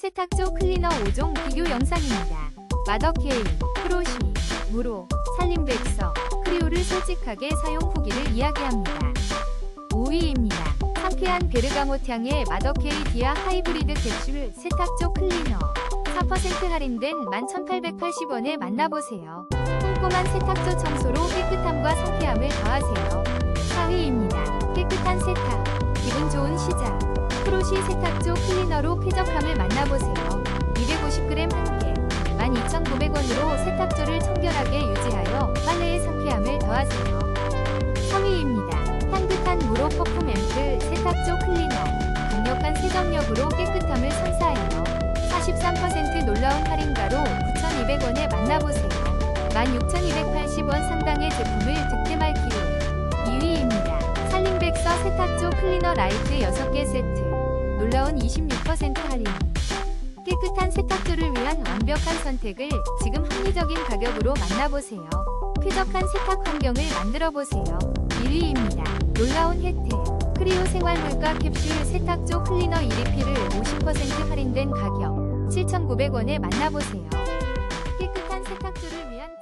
세탁조 클리너 5종 비교 영상입니다. 마더케인, 프로시, 무로, 살림백서, 크리오를 솔직하게 사용 후기를 이야기합니다. 5위입니다. 상쾌한 베르가못 향의 마더케이 디아 하이브리드 캡슐 세탁조 클리너 4% 할인된 11,880원에 만나보세요. 꼼꼼한 세탁조 청소로 깨끗함과 상쾌함을 더하세요. 4위입니다. 깨끗한 세탁, 기분 좋은 시작. 프로시 세탁조 클리너로 쾌적함을 만나보세요. 250g 한 개, 12,900원으로 세탁조를 청결하게 유지하여 빨래의 상쾌함을 더하세요. 3위입니다. 향긋한 무로 퍼퓸 앰플 세탁조 클리너. 강력한 세정력으로 깨끗함을 선사해요. 43% 놀라운 할인가로 9,200원에 만나보세요. 16,280원 상당의 제품을 득템할 기회. 2위입니다. 살림백서 세탁조 클리너 라이트 6개 세트. 놀라운 26% 할인. 깨끗한 세탁조를 위한 완벽한 선택을 지금 합리적인 가격으로 만나보세요. 쾌적한 세탁 환경을 만들어보세요. 1위입니다. 놀라운 혜택. 크리오 생활물가 캡슐 세탁조 클리너 1리필을 50% 할인된 가격 7,900원에 만나보세요. 깨끗한 세탁조를 위한